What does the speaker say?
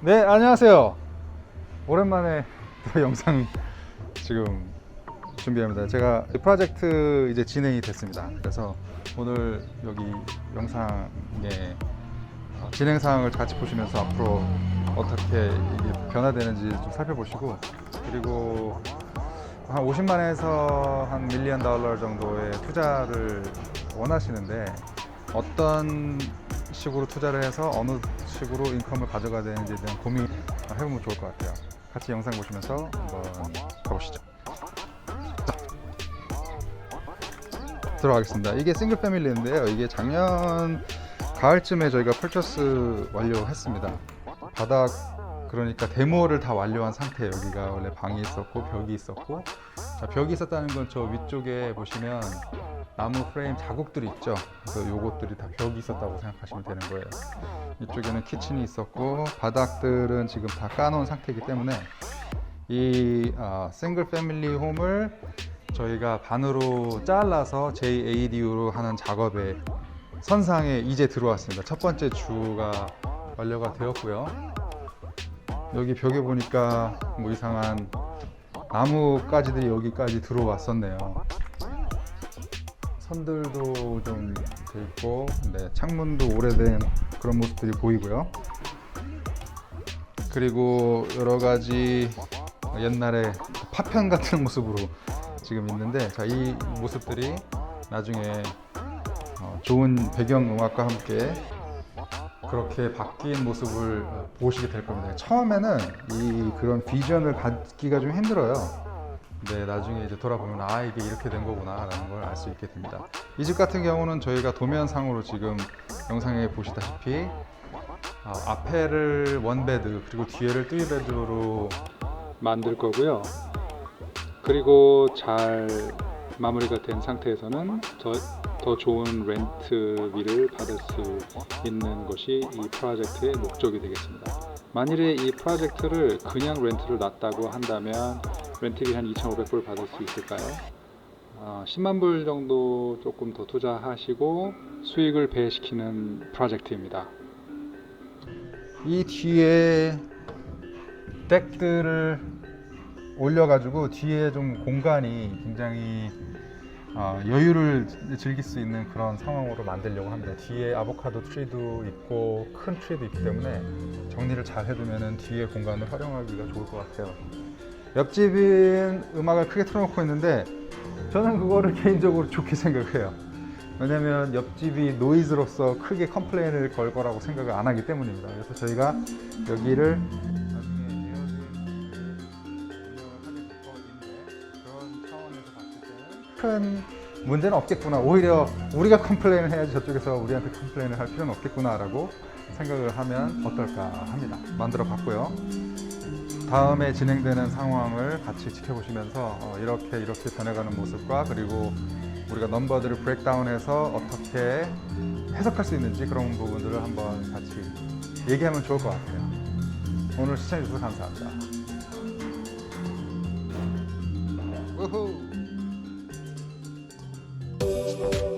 네, 안녕하세요. 오랜만에 또 영상 지금 준비합니다. 제가 이 프로젝트 이제 진행이 됐습니다. 그래서 오늘 여기 영상에 어, 진행 사항을 같이 보시면서 앞으로 어떻게 이게 변화되는지 좀 살펴보시고 그리고 한 50만에서 한 밀리언 달러 정도의 투자를 원하시는데 어떤 식으로 투자를 해서 어느 식으로 인컴을 가져가야 되는지에 대한 고민 해보면 좋을 것 같아요. 같이 영상 보시면서 한번 가보시죠. 자, 들어가겠습니다. 이게 싱글 패밀리인데요. 이게 작년 가을쯤에 저희가 펄처스 완료했습니다. 바닥 그러니까 데모를 다 완료한 상태 여기가 원래 방이 있었고 벽이 있었고 자, 벽이 있었다는 건 저 위쪽에 보시면 나무 프레임 자국들이 있죠. 그래서 요것들이 다 벽이 있었다고 생각하시면 되는 거예요. 이쪽에는 키친이 있었고 바닥들은 지금 다 까놓은 상태이기 때문에 이 아, 싱글 패밀리 홈을 저희가 반으로 잘라서 JADU로 하는 작업에 선상에 이제 들어왔습니다. 첫 번째 주가 완료가 되었고요. 여기 벽에 보니까 뭐 이상한 나무가지들이 여기까지 들어왔었네요. 선들도 좀 돼 있고, 네, 창문도 오래된 그런 모습들이 보이고요. 그리고 여러 가지 옛날에 파편 같은 모습으로 지금 있는데, 자, 이 모습들이 나중에 어, 좋은 배경 음악과 함께 그렇게 바뀐 모습을 어, 보시게 될 겁니다. 처음에는 이 그런 비전을 갖기가 좀 힘들어요. 근데 나중에 이제 돌아보면 아 이게 이렇게 된 거구나라는 걸 알 수 있게 됩니다. 이 집 같은 경우는 저희가 도면상으로 지금 영상에 보시다시피 아, 앞에를 원베드 그리고 뒤에를 뚜이베드로 만들 거고요. 그리고 잘 마무리가 된 상태에서는 더, 더 좋은 렌트비를 받을 수 있는 것이 이 프로젝트의 목적이 되겠습니다. 만일에 이 프로젝트를 그냥 렌트를 놨다고 한다면 렌트비 한 2,500불 받을 수 있을까요? 어, 10만 불 정도 조금 더 투자하시고 수익을 배시키는 프로젝트입니다. 이 뒤에 덱들을 올려가지고 뒤에 좀 공간이 굉장히 어, 여유를 즐길 수 있는 그런 상황으로 만들려고 합니다. 뒤에 아보카도 트리도 있고 큰 트리도 있기 때문에 정리를 잘 해두면 뒤에 공간을 활용하기가 좋을 것 같아요. 옆집인 음악을 크게 틀어놓고 있는데 저는 그거를 개인적으로 좋게 생각해요. 왜냐면 옆집이 노이즈로서 크게 컴플레인을 걸 거라고 생각을 안 하기 때문입니다. 그래서 저희가 여기를 큰 문제는 없겠구나. 오히려 우리가 컴플레인을 해야지 저쪽에서 우리한테 컴플레인을 할 필요는 없겠구나라고 생각을 하면 어떨까 합니다. 만들어 봤고요. 다음에 진행되는 상황을 같이 지켜보시면서 어, 이렇게 이렇게 변해가는 모습과 그리고 우리가 넘버들을 브레이크다운해서 어떻게 해석할 수 있는지 그런 부분들을 한번 같이 얘기하면 좋을 것 같아요. 오늘 시청해주셔서 감사합니다. 우후. you.